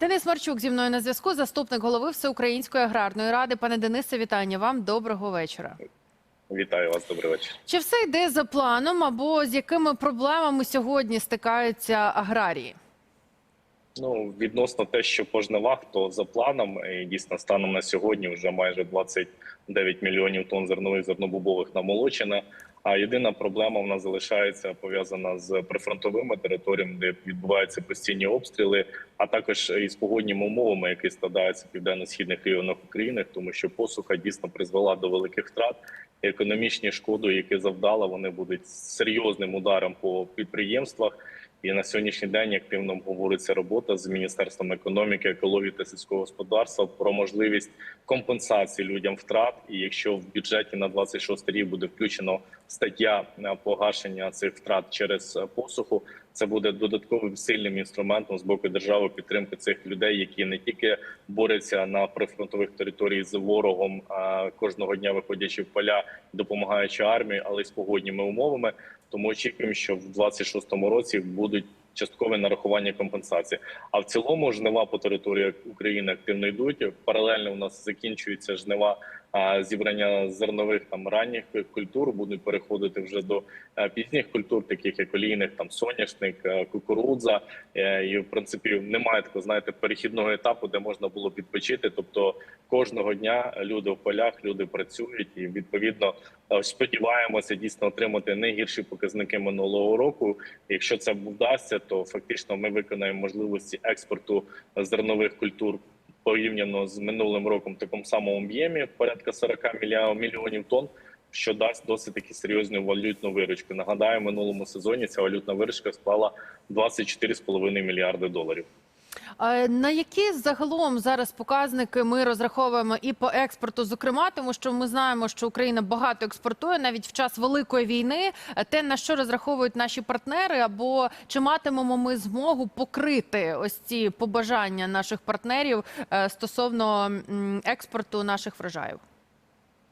Денис Марчук зі мною на зв'язку, заступник голови Всеукраїнської аграрної ради. Пане Денисе, вітання вам. Доброго вечора. Вітаю вас, добрий вечір. Чи все йде за планом, або з якими проблемами сьогодні стикаються аграрії? Ну відносно те, що по жнивах, то за планом і дійсно станом на сьогодні вже майже 29 мільйонів тонн зернових зернобубових намолочено. А єдина проблема в нас залишається пов'язана з прифронтовими територіями, де відбуваються постійні обстріли, а також із погодніми умовами, які складаються в південно-східних районах України, тому що посуха дійсно призвела до великих втрат. Економічні шкоди, які завдала, вони будуть серйозним ударом по підприємствах. І на сьогоднішній день активно говориться робота з міністерством економіки, екології та сільського господарства про можливість компенсації людям втрат. І якщо в бюджеті на 26 рік буде включено стаття погашення цих втрат через е, посуху, це буде додатковим сильним інструментом з боку держави підтримки цих людей, які не тільки борються на прифронтових територіях з ворогом, а кожного дня виходячи в поля, допомагаючи армії, але й з погодніми умовами. Тому очікуємо, що в 26-му році будуть часткове нарахування компенсації. А в цілому жнива по території України активно йдуть. Паралельно у нас закінчується жнива зібрання зернових там ранніх культур. Будуть переходити вже до пізніх культур, таких як олійних, там соняшник, кукурудза. Е, І в принципі немає такого, знаєте, перехідного етапу, де можна було підпочити. Тобто кожного дня люди в полях, люди працюють, і відповідно е, сподіваємося дійсно отримати не гірші показники минулого року. Якщо це вдасться, то фактично ми виконаємо можливості експорту зернових культур порівняно з минулим роком в такому самому об'ємі порядка 40 мілья- мільйонів тонн. Що дасть досить таки серйозну валютну виручку. Нагадаю, в минулому сезоні ця валютна виручка склала 24,5 мільярди доларів. На які загалом зараз показники ми розраховуємо і по експорту, зокрема, тому що ми знаємо, що Україна багато експортує навіть в час великої війни. Е, Те на що розраховують наші партнери, або чи матимемо ми змогу покрити ось ці побажання наших партнерів е, стосовно експорту наших врожаїв?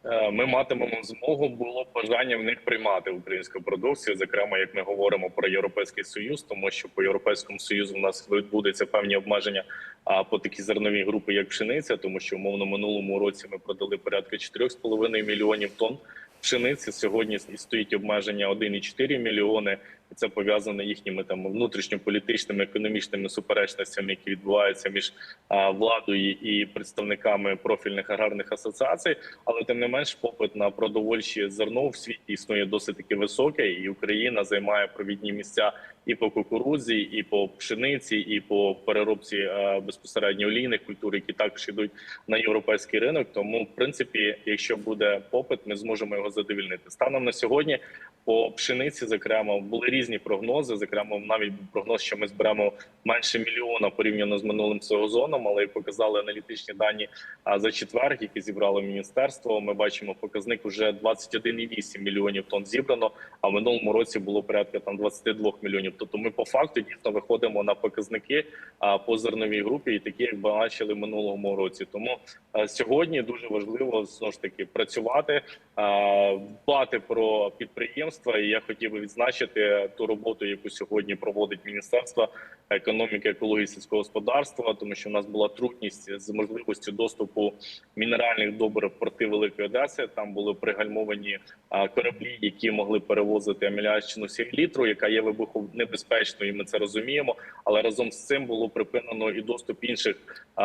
Е, Ми матимемо змогу було бажання в них приймати українську продукцію. Зокрема, як ми говоримо про європейський союз, тому що по європейському союзу в нас відбудуться певні обмеження а по такі зернові групи, як пшениця, тому що умовно минулому році ми продали порядка 4,5 мільйонів тонн пшениці. Сьогодні стоїть обмеження 1,4 мільйони. Це пов'язано їхніми там внутрішньополітичними економічними суперечностями, які відбуваються між а, владою і представниками профільних аграрних асоціацій. Але тим не менш, попит на продовольчі зерно в світі існує досить таки високий, і Україна займає провідні місця і по кукурудзі, і по пшениці, і по переробці е, безпосередньо олійних культур, які також йдуть на європейський ринок. Тому, в принципі, якщо буде попит, ми зможемо його задовільнити. Станом на сьогодні по пшениці, зокрема, були різні прогнози. Зокрема, навіть прогноз, що ми зберемо менше мільйона порівняно з минулим сезоном, але як показали аналітичні дані за четвер, які зібрало міністерство. Ми бачимо показник уже 21,8 мільйонів тонн зібрано. А в минулому році було порядка там 22 мільйонів. Тобто, ми по факту дійсно виходимо на показники по зерновій групі, і такі як бачили минулому році. Тому сьогодні дуже важливо знову ж таки працювати, дбати про підприємства. І я хотів би відзначити ту роботу, яку сьогодні проводить міністерство економіки, екології сільського господарства, тому що в нас була трудність з можливістю доступу мінеральних добрив порти Великої Одеси. Там були пригальмовані кораблі, які могли перевозити аміачну селітру, яка є вибухонебезпечною. і Ми це розуміємо. Але разом з цим було припинено і доступ інших а,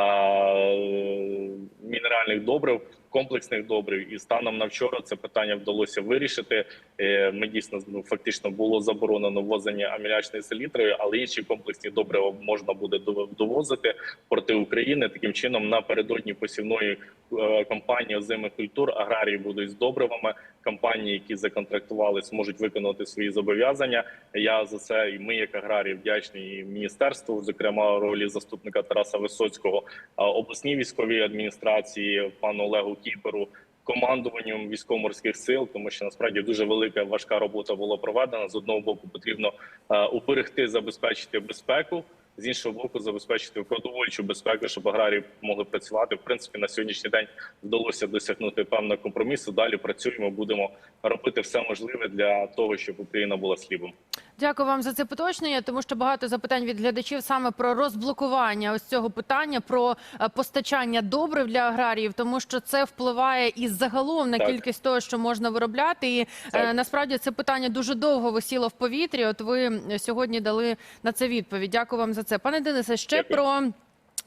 мінеральних добрив. Комплексних добрив і станом на вчора це питання вдалося вирішити. Е, Ми дійсно ну, фактично було заборонено ввозення аміачної селітри, але інші комплексні добрива можна буде довозити в порти України. Таким чином, напередодні посівної е, кампанії озимих культур аграрії будуть з добривами. Компанії, які законтрактували, зможуть виконати свої зобов'язання. Я за це і ми, як аграрії, вдячні і міністерству, зокрема ролі заступника Тараса Висоцького, обласній військовій адміністрації, пану Олегу Кіперу. Командуванням військово-морських сил, тому що насправді дуже велика важка робота була проведена. З одного боку потрібно е, уберегти, забезпечити безпеку. З іншого боку, забезпечити продовольчу безпеку, щоб аграрії могли працювати. В принципі, на сьогоднішній день вдалося досягнути певного компромісу. Далі працюємо, будемо робити все можливе для того, щоб Україна була слібом. Дякую вам за це поточнення, тому що багато запитань від глядачів саме про розблокування ось цього питання про е, постачання добрив для аграріїв, тому що це впливає і загалом на Так. кількість того, що можна виробляти. І е, Так. насправді це питання дуже довго висіло в повітрі. От ви сьогодні дали на це відповідь. Дякую вам за це, пане Денисе. Ще Дякую. про.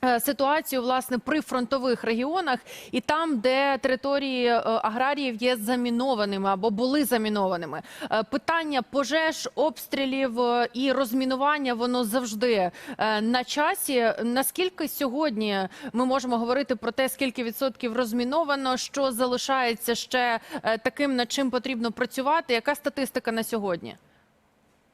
Е, Ситуацію власне при фронтових регіонах і там, де території е, аграріїв є замінованими або були замінованими. Е, Питання пожеж, обстрілів і розмінування воно завжди на часі. Наскільки сьогодні ми можемо говорити про те, скільки відсотків розміновано, що залишається ще таким, над чим потрібно працювати? Яка статистика на сьогодні?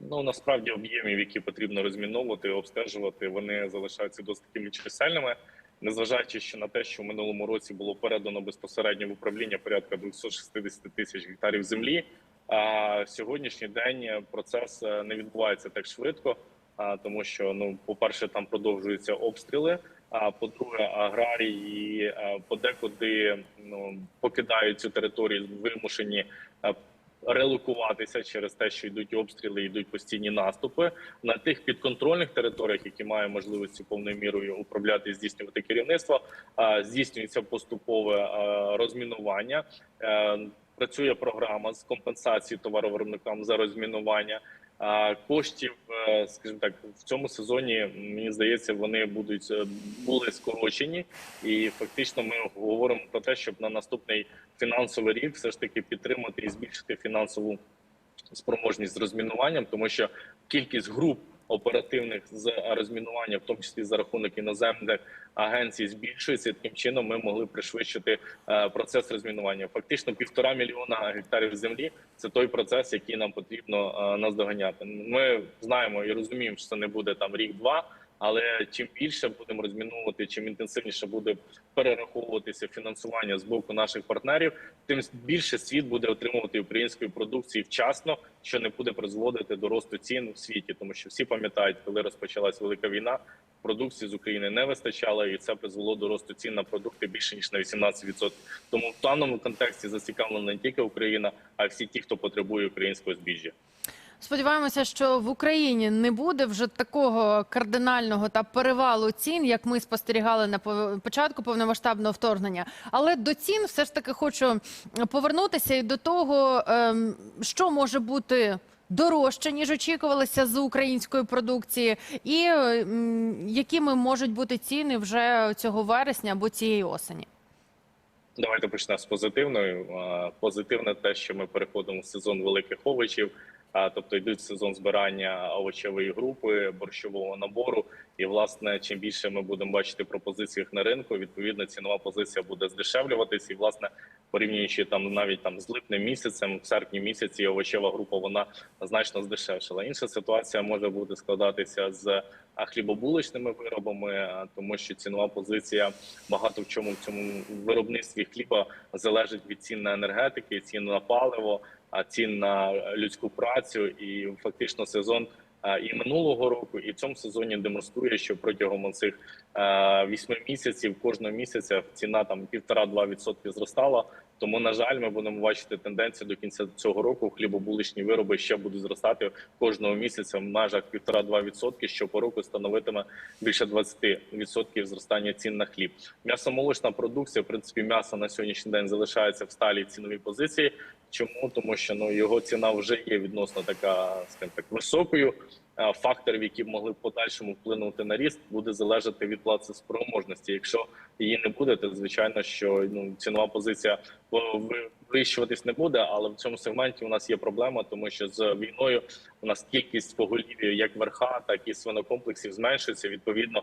Ну насправді об'ємів, які потрібно розміновувати, обстежувати, вони залишаються досить такими чисельними. Незважаючи ще на те, що в минулому році було передано безпосередньо в управління порядка 260 тисяч гектарів землі. А сьогоднішній день процес е, не відбувається так швидко, а, тому що ну, по-перше, там продовжуються обстріли. А по-друге, аграрії е, подекуди ну покидають цю територію, вимушені е, релокуватися через те, що йдуть обстріли, йдуть постійні наступи на тих підконтрольних територіях, які мають можливості повною мірою управляти і здійснювати керівництво. Здійснюється поступове розмінування. Е, Працює програма з компенсації товаровиробникам за розмінування. Коштів, е, скажімо так, в цьому сезоні мені здається, вони будуть е, були скорочені, і фактично ми говоримо про те, щоб на наступний фінансовий рік все ж таки підтримати і збільшити фінансову спроможність з розмінуванням, тому що кількість груп оперативних з розмінування, в тому числі за рахунок іноземних агенцій, збільшується. Таким чином ми могли пришвидшити е, процес розмінування. Фактично, півтора мільйона гектарів землі це той процес, який нам потрібно е, наздоганяти. Ми знаємо і розуміємо, що це не буде там рік-два. Але чим більше будемо розміновувати, чим інтенсивніше буде перераховуватися фінансування з боку наших партнерів, тим більше світ буде отримувати української продукції вчасно, що не буде призводити до росту цін в світі, тому що всі пам'ятають, коли розпочалась велика війна, продукції з України не вистачало, і це призвело до росту цін на продукти більше ніж на 18%. Тому в даному контексті зацікавлена не тільки Україна, а всі ті, хто потребує українського збіжжя. Сподіваємося, що в Україні не буде вже такого кардинального та перевалу цін, як ми спостерігали на початку повномасштабного вторгнення. Але до цін все ж таки хочу повернутися і до того, ем, що може бути. Дорожче ніж очікувалося з української продукції, і ем, якими можуть бути ціни вже цього вересня або цієї осені. Давайте почнемо з позитивної. А, Позитивне те, що ми переходимо в сезон великих овочів. Тобто йдуть сезон збирання овочевої групи, борщового набору. І власне, чим більше ми будемо бачити пропозиціях на ринку, відповідно цінова позиція буде здешевлюватись. І власне, порівнюючи там навіть там з липнем місяцем, в серпні місяці овочева група вона значно здешевшила. Інша ситуація може бути складатися з а, хлібобулочними виробами, тому що цінова позиція багато в чому в цьому виробництві хліба залежить від цін на енергетики, цін на паливо, цін на людську працю, і фактично сезон. І минулого року, і в цьому сезоні демонструє, що протягом цих вісьми місяців кожного місяця ціна там півтора-два відсотки зростала. Тому, на жаль, ми будемо бачити тенденцію до кінця цього року. Хлібобуличні вироби ще будуть зростати кожного місяця в межах півтора-два відсотки, що по року становитиме більше 20 відсотків зростання цін на хліб. М'ясомолочна продукція, в принципі, м'ясо на сьогоднішній день залишається в сталій ціновій позиції. Чому тому, що ну його ціна вже є відносно така, скажімо так, високою. Факторів, які могли в подальшому вплинути на ріст, буде залежати від плацеспроможності. Якщо її не буде, то звичайно, що ну цінова позиція вищуватись не буде. Але в цьому сегменті у нас є проблема, тому що з війною у нас кількість поголів'я як верха, так і свинокомплексів зменшується. Відповідно,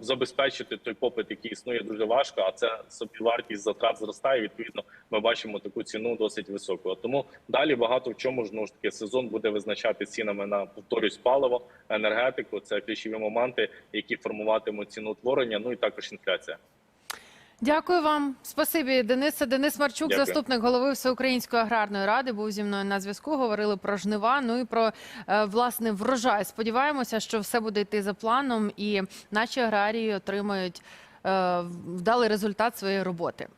забезпечити той попит, який існує, дуже важко. А це собівартість затрат зростає. Відповідно, ми бачимо таку ціну досить високу. Тому далі багато в чому ж таки сезон буде визначати цінами на повторюсь паливо, енергетику. Це ключові моменти, які формуватимуть ціноутворення. Ну і також інфляція. Дякую вам. Спасибі, Дениса. Денис Марчук, Дякую. заступник голови Всеукраїнської аграрної ради, був зі мною на зв'язку. Говорили про жнива. Ну і про е, власне врожай. Сподіваємося, що все буде йти за планом, і наші аграрії отримають е, вдалий результат своєї роботи.